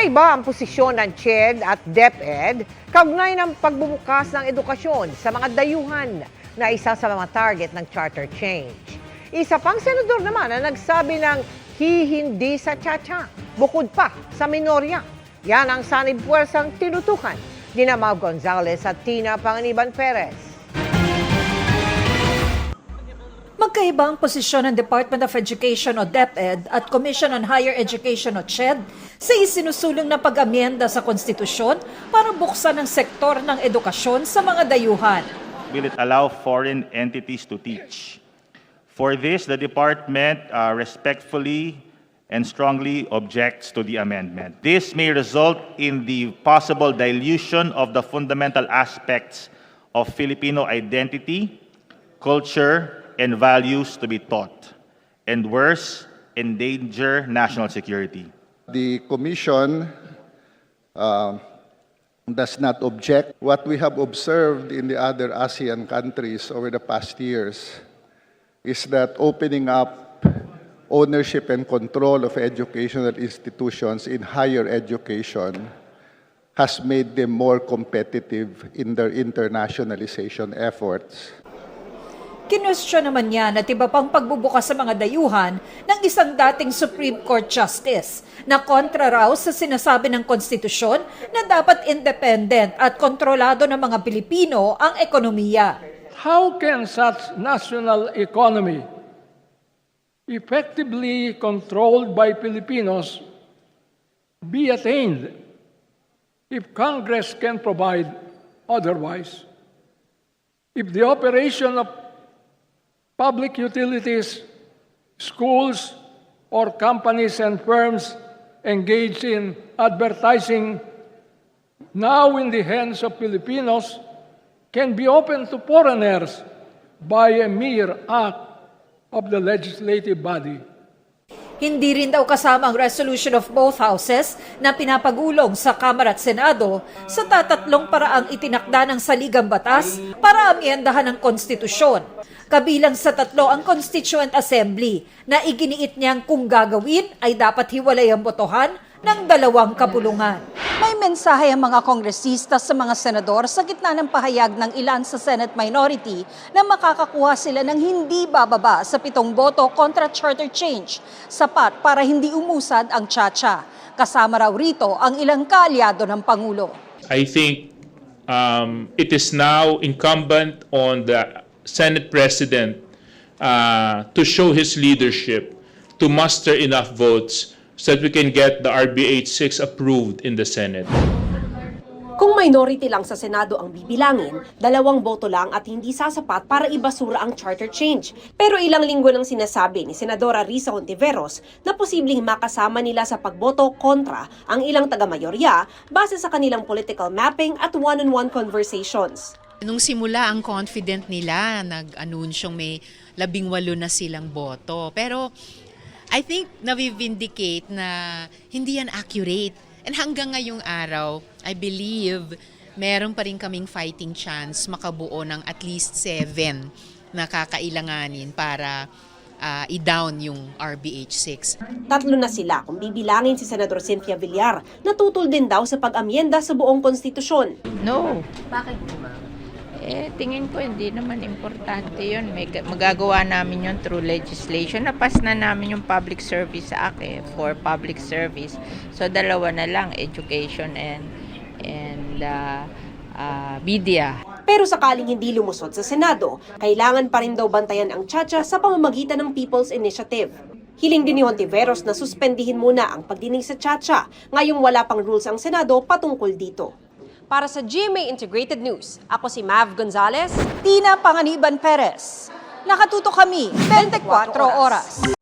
Magkaiba ang posisyon ng CHED at DepEd kaugnay ng pagbubukas ng edukasyon sa mga dayuhan na isa sa mga target ng charter change. Isa pang senador naman ang nagsabi ng hihindi sa tsa bukod pa sa minorya. Yan ang sanib puwersang tinutukan ni Mau Gonzales at Tina Panganiban Perez. Magkaiba ang posisyon ng Department of Education o DepEd at Commission on Higher Education o CHED sa isinusulong na pag-amyenda sa konstitusyon para buksan ang sektor ng edukasyon sa mga dayuhan. will it allow foreign entities to teach? For this, the department uh, respectfully and strongly objects to the amendment. This may result in the possible dilution of the fundamental aspects of Filipino identity, culture, and values to be taught, and worse, endanger national security. The commission uh, does not object. What we have observed in the other ASEAN countries over the past years is that opening up ownership and control of educational institutions in higher education has made them more competitive in their internationalization efforts. Kinwestiyon naman niya na iba pang pagbubukas sa mga dayuhan ng isang dating Supreme Court Justice na kontra raw sa sinasabi ng konstitusyon na dapat independent at kontrolado ng mga Pilipino ang ekonomiya. How can such national economy, effectively controlled by Filipinos, be attained if Congress can provide otherwise? If the operation of public utilities, schools, or companies and firms engaged in advertising now in the hands of Filipinos can be open to foreigners by a mere act of the legislative body. Hindi rin daw kasama ang resolution of both houses na pinapagulong sa Kamara at Senado sa tatatlong paraang itinakda ng saligang batas para amyendahan ang konstitusyon. Kabilang sa tatlo ang Constituent Assembly na iginiit niyang kung gagawin ay dapat hiwalay ang botohan ng dalawang kapulungan. May mensahe ang mga kongresista sa mga senador sa gitna ng pahayag ng ilan sa Senate minority na makakakuha sila ng hindi bababa sa pitong boto kontra charter change, sapat para hindi umusad ang tsa Kasama raw rito ang ilang kaalyado ng Pangulo. I think um, it is now incumbent on the Senate President uh, to show his leadership, to muster enough votes so that we can get the RBH 6 approved in the Senate. Kung minority lang sa Senado ang bibilangin, dalawang boto lang at hindi sasapat para ibasura ang charter change. Pero ilang linggo nang sinasabi ni Senadora Risa Hontiveros na posibleng makasama nila sa pagboto kontra ang ilang taga-mayorya base sa kanilang political mapping at one-on-one conversations. Nung simula ang confident nila, nag-anunsyong may labing walo na silang boto. Pero I think na-vindicate na hindi yan accurate. And hanggang ngayong araw, I believe meron pa rin kaming fighting chance makabuo ng at least seven na kakailanganin para ah, i-down yung RBH 6. Tatlo na sila kung bibilangin si Senador Cynthia Villar na tutol din daw sa pag-amyenda sa buong konstitusyon. No. Bakit Eh, tingin ko hindi naman importante yun. May, magagawa namin yun through legislation. Napas na namin yung public service sa akin for public service. So, dalawa na lang, education and and uh, uh, media. Pero sakaling hindi lumusod sa Senado, kailangan pa rin daw bantayan ang Chacha sa pamamagitan ng People's Initiative. Hiling din ni Hontiveros na suspendihin muna ang pagdinig sa Chacha ngayong wala pang rules ang Senado patungkol dito. Para sa GMA Integrated News, ako si Mav Gonzalez. Tina Panganiban Perez. Nakatuto kami 24 oras.